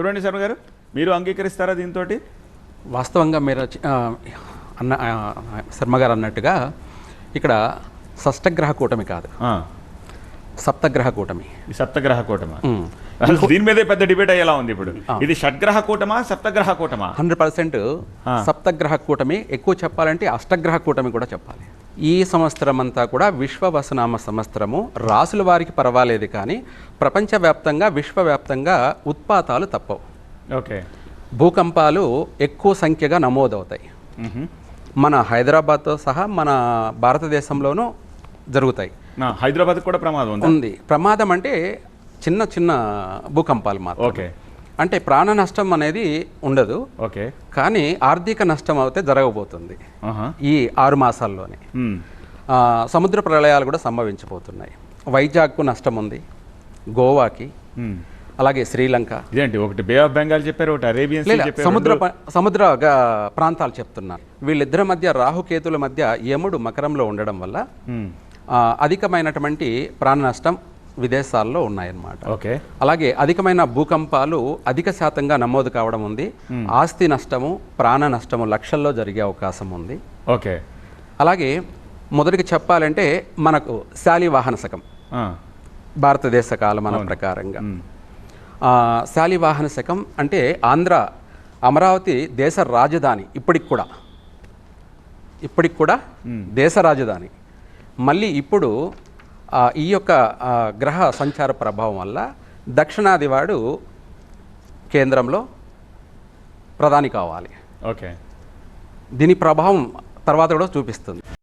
చూడండి శర్మ గారు మీరు అంగీకరిస్తారా దీంతో వాస్తవంగా మీరు అన్న శర్మ గారు అన్నట్టుగా ఇక్కడ షష్టగ్రహ కూటమి కాదు. సప్తగ్రహ కూటమి. సప్తగ్రహ కూటమా? దీని మీదే పెద్ద డిబేట్ అయ్యేలా ఉంది ఇప్పుడు. ఇది షడ్గ్రహ కూటమా సప్తగ్రహ కూటమా? Hundred percent. సప్తగ్రహ కూటమి ఎక్కువ చెప్పాలంటే అష్టగ్రహ కూటమి కూడా చెప్పాలి. ఈ సంవత్సరం అంతా కూడా విశ్వవసనామ సంవత్సరము. రాసుల వారికి పర్వాలేదు కానీ ప్రపంచవ్యాప్తంగా విశ్వవ్యాప్తంగా ఉత్పాతాలు తప్పవు. ఓకే. భూకంపాలు ఎక్కువ సంఖ్యగా నమోదవుతాయి. మన హైదరాబాద్తో సహా మన భారతదేశంలోనూ జరుగుతాయి. హైదరాబాద్ కూడా ప్రమాదం ఉందా? ఉంది. ప్రమాదం అంటే చిన్న చిన్న భూకంపాలు మాత్రం ఓకే. అంటే ప్రాణ నష్టం అనేది ఉండదు. ఓకే. కానీ ఆర్థిక నష్టం అయితే జరగబోతుంది. ఈ ఆరు మాసాల్లోనే. సముద్ర ప్రళయాలు కూడా సంభవించబోతున్నాయి. వైజాగ్కు నష్టం ఉంది. గోవాకి. అలాగే శ్రీలంక. ఇదేంటి? ఒకటి బే ఆఫ్ బెంగాల్ చెప్పారు ఒకటి అరేబియన్ సముద్ర సముద్ర ప్రాంతాలు చెప్తున్నారు. వీళ్ళిద్దరి మధ్య రాహుకేతుల మధ్య యముడు మకరంలో ఉండడం వల్ల అధికమైనటువంటి ప్రాణ నష్టం విదేశాల్లో ఉన్నాయన్నమాట. ఓకే. అలాగే అధికమైన భూకంపాలు అధిక శాతంగా నమోదు కావడం ఉంది. ఆస్తి నష్టము ప్రాణ నష్టము లక్షల్లో జరిగే అవకాశం ఉంది. ఓకే. అలాగే మొదటికి చెప్పాలంటే మనకు శాలివాహన శకం. భారతదేశ కాలమాన ప్రకారంగా. శాలివాహన శకం అంటే ఆంధ్ర అమరావతి దేశ రాజధాని ఇప్పటికి కూడా. ఇప్పటికి కూడా దేశ రాజధాని. మళ్ళీ ఇప్పుడు ఈ యొక్క గ్రహ సంచార ప్రభావం వల్ల దక్షిణాది వాడు కేంద్రంలో ప్రధాని కావాలి. ఓకే. దీని ప్రభావం తర్వాత కూడా చూపిస్తుంది.